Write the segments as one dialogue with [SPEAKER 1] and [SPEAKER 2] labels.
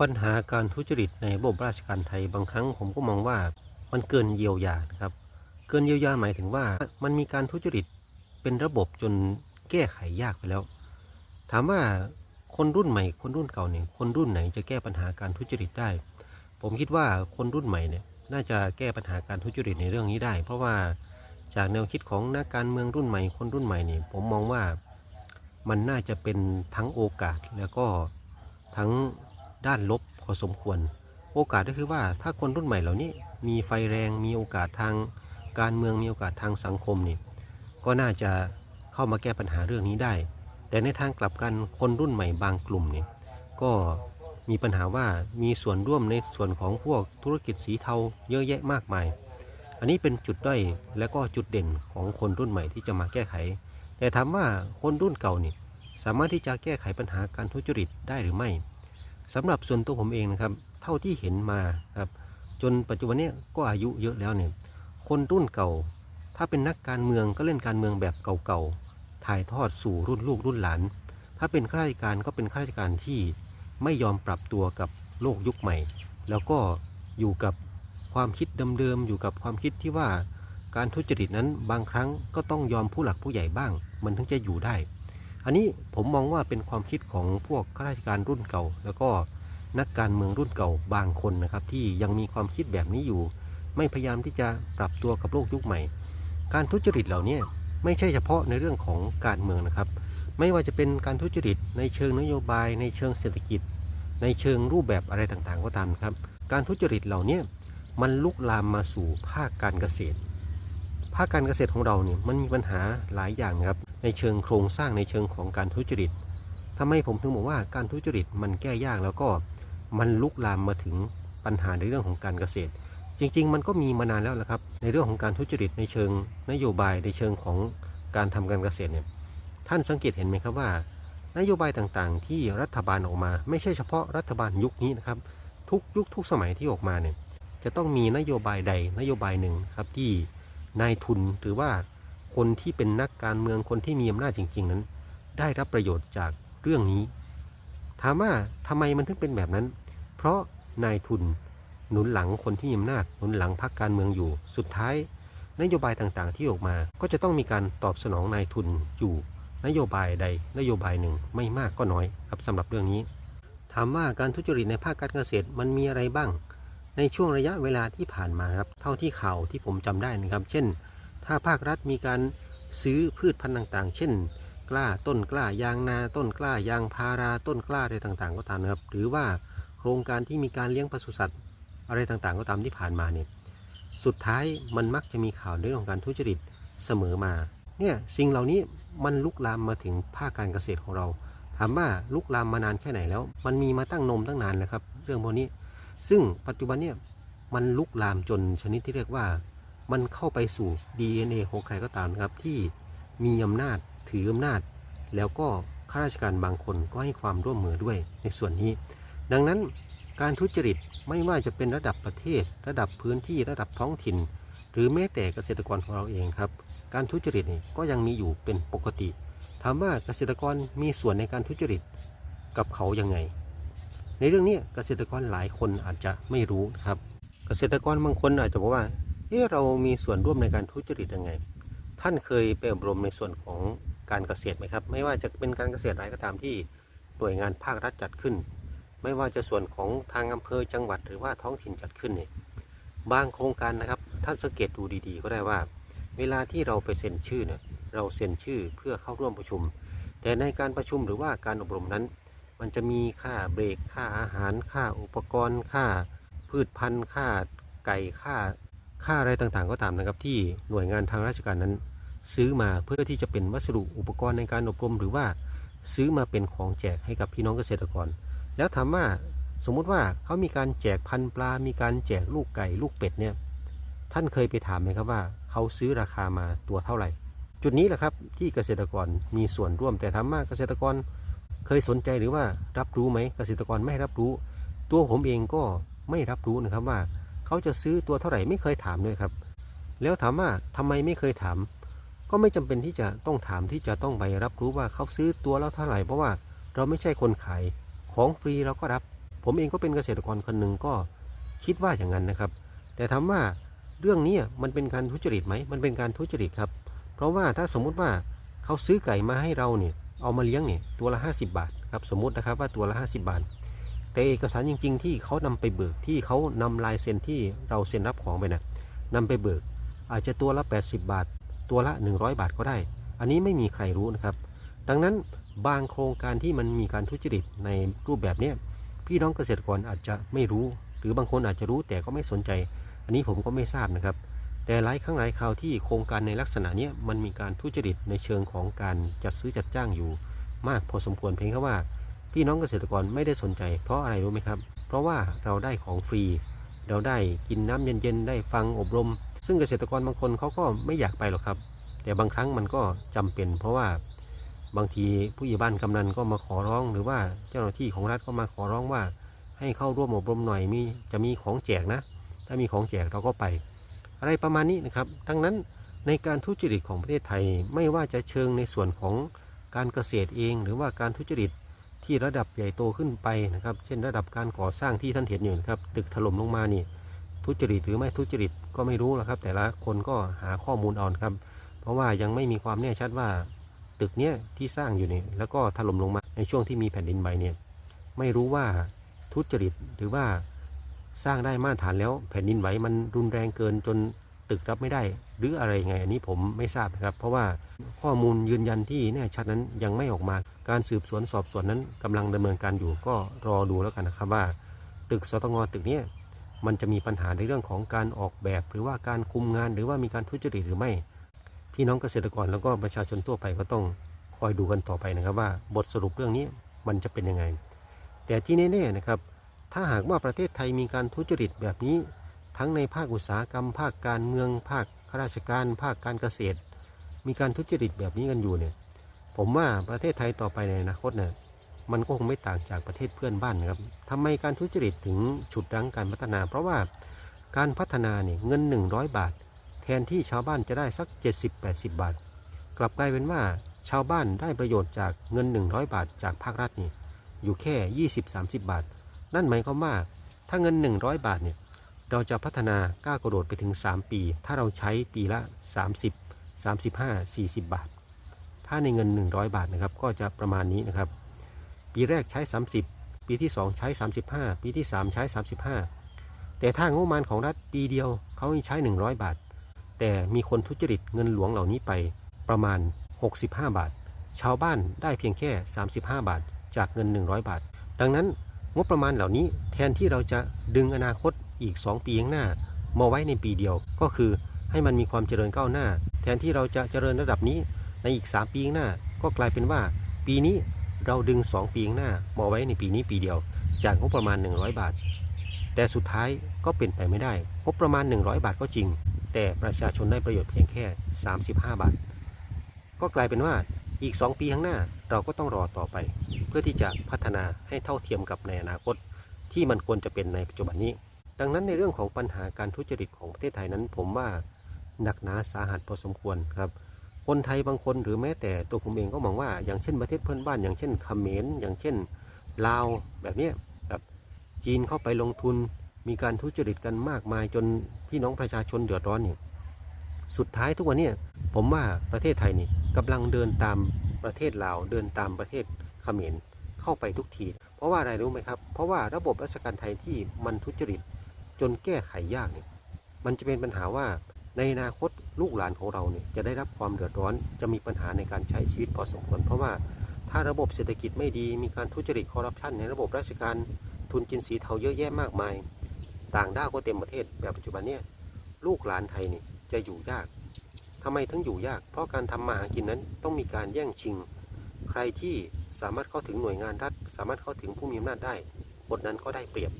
[SPEAKER 1] ปัญหาการทุจริตในระบบราชการไทยบางครั้งผมก็มองว่ามันเกินเยียวยานะครับ เกินเยียวยาหมายถึงว่ามันมีการทุจริตเป็นระบบจนแก้ไขยากไปแล้ว ถามว่าคนรุ่นใหม่ คนรุ่นเก่าเนี่ยคนรุ่นไหนจะแก้ปัญหาการทุจริตได้ ผมคิดว่าคนรุ่นใหม่เนี่ยน่าจะแก้ปัญหาการทุจริตในเรื่องนี้ได้ เพราะว่าจากแนวคิดของนักการเมืองรุ่นใหม่ คนรุ่นใหม่เนี่ยผมมองว่ามันน่าจะเป็นทั้งโอกาสแล้วก็ทั้ง ด้านลบพอสมควร โอกาสก็คือว่าถ้าคนรุ่นใหม่เหล่านี้มีไฟแรงมีโอกาสทางการเมืองมีโอกาสทางสังคมนี่ก็น่าจะเข้ามาแก้ปัญหาเรื่องนี้ได้ แต่ในทางกลับกันคนรุ่นใหม่บางกลุ่มเนี่ยก็มีปัญหาว่ามีส่วนร่วมในส่วนของพวกธุรกิจสีเทาเยอะแยะมากมาย อันนี้เป็นจุดด้อยและก็จุดเด่นของคนรุ่นใหม่ที่จะมาแก้ไข แต่ถามว่าคนรุ่นเก่านี่สามารถที่จะแก้ไขปัญหาการทุจริตได้หรือไม่ สำหรับส่วนตัวผมเองนะครับ เท่าที่เห็นมาครับ จนปัจจุบันนี้ก็อายุเยอะแล้วเนี่ย คนรุ่นเก่า ถ้าเป็นนักการเมืองก็เล่นการเมืองแบบเก่าๆ ถ่ายทอดสู่รุ่นลูกรุ่นหลาน ถ้าเป็นข้าราชการก็เป็นข้าราชการที่ไม่ยอมปรับตัวกับโลกยุคใหม่ แล้วก็อยู่กับความคิดเดิมๆ อยู่กับความคิดที่ว่าการทุจริตนั้นบางครั้งก็ต้องยอมผู้หลักผู้ใหญ่บ้าง มันถึงจะอยู่ได้ อันนี้ผมมองว่าเป็นความคิดของพวกข้าราชการรุ่นเก่า แล้วก็นักการเมืองรุ่นเก่าบางคนนะครับ ที่ยังมีความคิดแบบนี้อยู่ ไม่พยายามที่จะปรับตัวกับโลกยุคใหม่ การทุจริตเหล่านี้ไม่ใช่เฉพาะในเรื่องของการเมืองนะครับ ไม่ว่าจะเป็นการทุจริตในเชิงนโยบาย ในเชิงเศรษฐกิจ ในเชิงรูปแบบอะไรต่างๆ ก็ตามครับ การทุจริตเหล่านี้มันลุกลามมาสู่ภาคการเกษตร ภาคการเกษตรของเราเนี่ยมันมีปัญหาหลายอย่างครับ ในเชิงโครงสร้างในเชิงของการทุจริตทำไมผมถึงบอกว่าการทุจริตมันแก้ยากแล้วก็มันลุกลามมาถึงปัญหาในเรื่องของการเกษตร จริง ๆ มันก็มีมานานแล้วนะครับ ในเรื่องของการทุจริตในเชิงนโยบายในเชิงของการทำการเกษตรเนี่ยท่านสังเกตเห็นไหมครับว่า นโยบายต่างๆ ที่รัฐบาลออกมา ไม่ใช่เฉพาะรัฐบาลยุคนี้นะครับทุกยุคทุกสมัยที่ออกมาเนี่ยจะต้องมีนโยบายใดนโยบายหนึ่งครับที่ นายทุนหรือว่าคนที่เป็นนักการเมืองคนที่มีอำนาจจริง ๆ นั้น ได้รับประโยชน์จากเรื่องนี้ ถามว่าทำไมมันถึงเป็นแบบนั้น เพราะนายทุนหนุนหลังคนที่มีอำนาจหนุนหลังพรรคการเมืองอยู่ สุดท้าย นโยบายต่างๆ ที่ออกมา ก็จะต้องมีการตอบสนองนายทุนอยู่ นโยบายใด นโยบายหนึ่งไม่มากก็น้อยครับสำหรับเรื่องนี้ ถามว่าการทุจริตในภาคการเกษตรมันมีอะไรบ้าง ในช่วงระยะเวลาที่ผ่านมาครับเท่าที่ข่าวที่ผมจำได้นะครับ เช่น ถ้าภาครัฐมีการซื้อพืชพันธุ์ต่างๆ เช่น กล้าต้นกล้ายางนาต้นกล้ายางพาราต้นกล้าอะไรต่างๆ ก็ตามนะครับ หรือว่าโครงการที่มีการเลี้ยงปศุสัตว์อะไรต่างๆ ก็ตามที่ผ่านมาเนี่ยสุดท้ายมันมักจะมีข่าวเรื่องของการทุจริตเสมอมาเนี่ยสิ่งเหล่านี้มันลุกลามมาถึงภาคการเกษตรของเรา ถามว่าลุกลามมานานแค่ไหนแล้ว มันมีมาตั้งนมตั้งนานแล้วครับ เรื่องพวกนี้ ซึ่งปัจจุบันเนี่ยมันลุกลามจนชนิดที่เรียกว่า มันเข้าไปสู่ DNA ของใครก็ตามนะครับที่มีอำนาจถืออำนาจ แล้วก็ข้าราชการบางคนก็ให้ความร่วมมือด้วยในส่วนนี้ ดังนั้นการทุจริตไม่ว่าจะเป็นระดับประเทศ ระดับพื้นที่ระดับท้องถิ่น หรือแม้แต่เกษตรกรของเราเองครับ การทุจริตนี่ก็ยังมีอยู่เป็นปกติถามว่าเกษตรกรมีส่วนในการทุจริตกับเขายังไง ในเรื่องนี้เกษตรกรหลายคนอาจจะไม่รู้นะครับ เกษตรกรบางคนอาจจะบอกว่าเอ๊ะเรามีส่วนร่วมในการทุจริตยังไง ท่านเคยไปอบรมในส่วนของการเกษตรไหมครับ ไม่ว่าจะเป็นการเกษตรอะไรก็ตามที่หน่วยงานภาครัฐจัดขึ้น ไม่ว่าจะส่วนของทางอำเภอจังหวัดหรือว่าท้องถิ่นจัดขึ้นเนี่ยบางโครงการนะครับท่านสังเกตดูดีๆ ก็ได้ว่า เวลาที่เราไปเซ็นชื่อเนี่ยเราเซ็นชื่อเพื่อเข้าร่วมประชุม แต่ในการประชุมหรือว่าการอบรมนั้น มันจะมีค่าเบรกค่าอาหารค่าอุปกรณ์ค่าพืชพันธุ์ค่าไก่ค่าค่าอะไรต่างๆ ก็ตามนะครับ ที่หน่วยงานทางราชการนั้น ซื้อมาเพื่อที่จะเป็นวัสดุอุปกรณ์ในการอบรม หรือว่าซื้อมาเป็นของแจกให้กับพี่น้องเกษตรกร แล้วถามว่าสมมุติว่าเขามีการแจกพันธุ์ปลา มีการแจกลูกไก่ลูกเป็ดเนี่ยท่านเคยไปถามไหมครับว่าเขาซื้อราคามาตัวเท่าไหร่ จุดนี้แหละครับที่เกษตรกรมีส่วนร่วมแต่ถามว่าเกษตรกร เคยสนใจหรือว่ารับรู้ไหมเกษตรกรไม่รับรู้ ตัวผมเองก็ไม่รับรู้นะครับว่า เขาจะซื้อตัวเท่าไหร่ไม่เคยถามด้วยครับ แล้วถามว่าทำไมไม่เคยถาม ก็ไม่จำเป็นที่จะต้องถามที่จะต้องไปรับรู้ว่าเขาซื้อตัวแล้วเท่าไหร่เพราะว่าเราไม่ใช่คนขายของฟรีเราก็รับ ผมเองก็เป็นเกษตรกรคนหนึ่งก็คิดว่าอย่างนั้นนะครับ แต่ถามว่าเรื่องนี้มันเป็นการทุจริตไหมมันเป็นการทุจริตครับ เพราะว่าถ้าสมมุติว่าเขาซื้อไก่มาให้เราเนี่ย เอามาเลี้ยงเนี่ยตัวละ 50 บาทครับสมมุตินะครับว่าตัวละ 50 บาท แต่เอกสารจริง ๆ ที่เขานำไปเบิกที่เขานำลายเซ็นที่เราเซ็นรับของไปนะนำไปเบิก อาจจะตัวละ 80 บาท ตัวละ 100 บาทก็ได้ อันนี้ไม่มีใครรู้นะครับ ดังนั้นบางโครงการที่มันมีการทุจริตในรูปแบบเนี้ยพี่น้องเกษตรกรอาจจะไม่รู้ หรือบางคนอาจจะรู้แต่ก็ไม่สนใจ อันนี้ผมก็ไม่ทราบนะครับ แต่หลายครั้งหลายคราวที่โครงการในลักษณะนี้มันมีการทุจริตในเชิงของการจัดซื้อจัดจ้างอยู่ มากพอสมควรเพียงแค่ว่า พี่น้องเกษตรกรไม่ได้สนใจ เพราะอะไรรู้ไหมครับ เพราะว่าเราได้ของฟรี เราได้กินน้ำเย็นๆ ได้ฟังอบรม ซึ่งเกษตรกรบางคนเขาก็ไม่อยากไปหรอกครับ แต่บางครั้งมันก็จำเป็น เพราะว่าบางทีผู้ใหญ่บ้านกำนันก็มาขอร้อง หรือว่าเจ้าหน้าที่ของรัฐก็มาขอร้องว่า ให้เข้าร่วมอบรมหน่อยมีจะมีของแจกนะ ถ้ามีของแจกเราก็ไป อะไรประมาณนี้นะครับ ดังนั้นในการทุจริตของประเทศไทยไม่ว่าจะเชิงในส่วนของการเกษตรเอง หรือว่าการทุจริตที่ระดับใหญ่โตขึ้นไปนะครับ เช่นระดับการก่อสร้างที่ท่านเห็นอยู่นะครับ ตึกถล่มลงมานี่ ทุจริตหรือไม่ทุจริตก็ไม่รู้แล้วครับ แต่ละคนก็หาข้อมูลเอนครับ เพราะว่ายังไม่มีความแน่ชัดว่า ตึกเนี้ยที่สร้างอยู่เนี่ยแล้วก็ถล่มลงมาในช่วงที่มีแผ่นดินไหวเนี่ยไม่รู้ว่าทุจริตหรือว่า สร้างได้มาตรฐานแล้วแผ่นดินไหวมันรุนแรงเกินจนตึกรับไม่ได้ หรืออะไรไงอันนี้ผมไม่ทราบนะครับ เพราะว่าข้อมูลยืนยันที่แน่ชัดนั้นยังไม่ออกมาการสืบสวนสอบสวนนั้นกำลังดำเนินการอยู่ก็รอดูแล้วกันนะครับว่า ตึกสตงตึกนี้มันจะมีปัญหาในเรื่องของการออกแบบ หรือว่าการคุมงานหรือว่ามีการทุจริตหรือไม่ พี่น้องเกษตรกรแล้วก็ประชาชนทั่วไปก็ต้องคอยดูกันต่อไปนะครับว่าบทสรุปเรื่องนี้มันจะเป็นยังไง แต่ที่แน่ๆนะครับ ถ้าหากว่าประเทศไทยมีการทุจริตแบบนี้ ทั้งในภาคอุตสาหกรรม ภาคการเมือง ภาคข้าราชการ ภาคการเกษตร มีการทุจริตแบบนี้กันอยู่เนี่ย ผมว่าประเทศไทยต่อไปในอนาคตเนี่ยมันก็คงไม่ต่างจากประเทศเพื่อนบ้านนะครับทำไมการทุจริตถึงฉุดรั้งการพัฒนา เพราะว่าการพัฒนาเนี่ยเงิน 100 บาท แทนที่ชาวบ้านจะได้สัก 70-80 บาท กลับกลายเป็นว่าชาวบ้านได้ประโยชน์จากเงิน 100 บาทจากภาครัฐนี่อยู่แค่ 20-30 บาท นั่นหมายความว่าถ้าเงิน 100 บาทเนี่ยเราจะพัฒนาก้าวกระโดดไปถึง 3 ปี ถ้าเราใช้ปีละ 30 35 40 บาท ถ้าในเงิน 100 บาทนะครับก็จะประมาณนี้นะครับ ปีแรกใช้ 30 ปีที่ 2 ใช้ 35 ปีที่ 3 ใช้ 35 แต่ถ้างบประมาณของรัฐปีเดียวเขาให้ใช้ 100 บาท แต่มีคนทุจริตเงินหลวงเหล่านี้ไปประมาณ 65 บาท ชาวบ้านได้เพียงแค่ 35 บาท จากเงิน 100 บาท ดังนั้น งบประมาณเหล่านี้แทนที่เราจะดึงอนาคตอีก 2 ปีข้างหน้า มาไว้ในปีเดียวก็คือให้มันมีความเจริญก้าวหน้า แทนที่เราจะเจริญระดับนี้ในอีก 3 ปีข้างหน้า ก็กลายเป็นว่า ปีนี้เราดึง 2 ปีข้างหน้ามาไว้ในปีนี้ปีเดียว จากงบประมาณ 100 บาท แต่สุดท้ายก็เป็นไปไม่ได้งบประมาณ 100 บาทก็จริง แต่ประชาชนได้ประโยชน์เพียงแค่ 35 บาท ก็กลายเป็นว่า อีก 2 ปีข้างหน้าเราก็ต้องรอต่อไป เพื่อที่จะพัฒนาให้เท่าเทียมกับในอนาคต ที่มันควรจะเป็นในปัจจุบันนี้ ดังนั้นในเรื่องของปัญหาการทุจริตของประเทศไทยนั้น ผมว่าหนักหนาสาหัสพอสมควรครับคนไทยบางคนหรือแม้แต่ตัวผมเองก็มองว่า อย่างเช่นประเทศเพื่อนบ้าน อย่างเช่นเขมรอย่างเช่นลาวแบบนี้ครับจีนเข้าไปลงทุนมีการทุจริตกันมากมายจนพี่น้องประชาชนเดือดร้อนเนี่ย สุดท้ายทุกวันนี้ผมว่าประเทศไทยนี่กำลังเดินตามประเทศลาวเดินตามประเทศเขมรเข้าไปทุกที เพราะว่าอะไรรู้ไหมครับ เพราะว่าระบบราชการไทยที่มันทุจริตจนแก้ไขยากเนี่ยมันจะเป็นปัญหาว่าในอนาคตลูกหลานของเราเนี่ยจะได้รับความเดือดร้อนจะมีปัญหาในการใช้ชีวิตพอสมควรเพราะว่าถ้าระบบเศรษฐกิจไม่ดีมีการทุจริตคอร์รัปชันในระบบราชการทุนจินสีเทาเยอะแยะมากมาย ต่างด้าวก็เต็มประเทศแบบปัจจุบันเนี่ยลูกหลานไทยนี่ จะอยู่ยากทำไมถึงอยู่ยาก เพราะการทำมาหากินนั้นต้องมีการแย่งชิง ใครที่สามารถเข้าถึงหน่วยงานรัฐ สามารถเข้าถึงผู้มีอำนาจได้คนนั้นก็ได้เปรียบ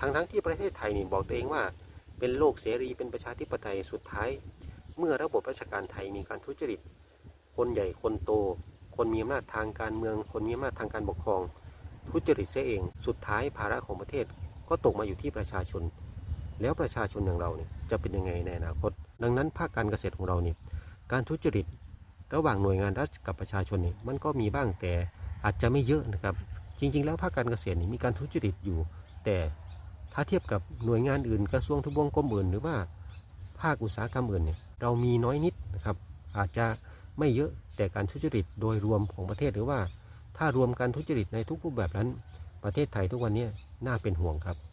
[SPEAKER 1] ทั้งทั้งที่ประเทศไทยนี่บอกตัวเองว่า เป็นโลกเสรีเป็นประชาธิปไตยสุดท้าย เมื่อระบบราชการไทยมีการทุจริต คนใหญ่คนโต คนมีอำนาจทางการเมือง คนมีอำนาจทางการปกครอง ทุจริตเสียเอง สุดท้ายภาระของประเทศก็ตกมาอยู่ที่ประชาชน แล้วประชาชนอย่างเราเนี่ยจะเป็นยังไงในอนาคต ดังนั้นภาคการเกษตรของเราเนี่ยการทุจริตระหว่างหน่วยงานรัฐกับประชาชนเนี่ยมันก็มีบ้างแต่อาจจะไม่เยอะนะครับ จริง ๆ แล้วภาคการเกษตรนี่มีการทุจริตอยู่ แต่ถ้าเทียบกับหน่วยงานอื่น กระทรวงทบวงกรมอื่น หรือว่าภาคอุตสาหกรรมอื่นเนี่ยเรามีน้อยนิดนะครับ อาจจะไม่เยอะแต่การทุจริตโดยรวมของประเทศหรือว่า ถ้ารวมการทุจริตในทุกรูปแบบนั้น ประเทศไทยทุกวันนี้น่าเป็นห่วงครับ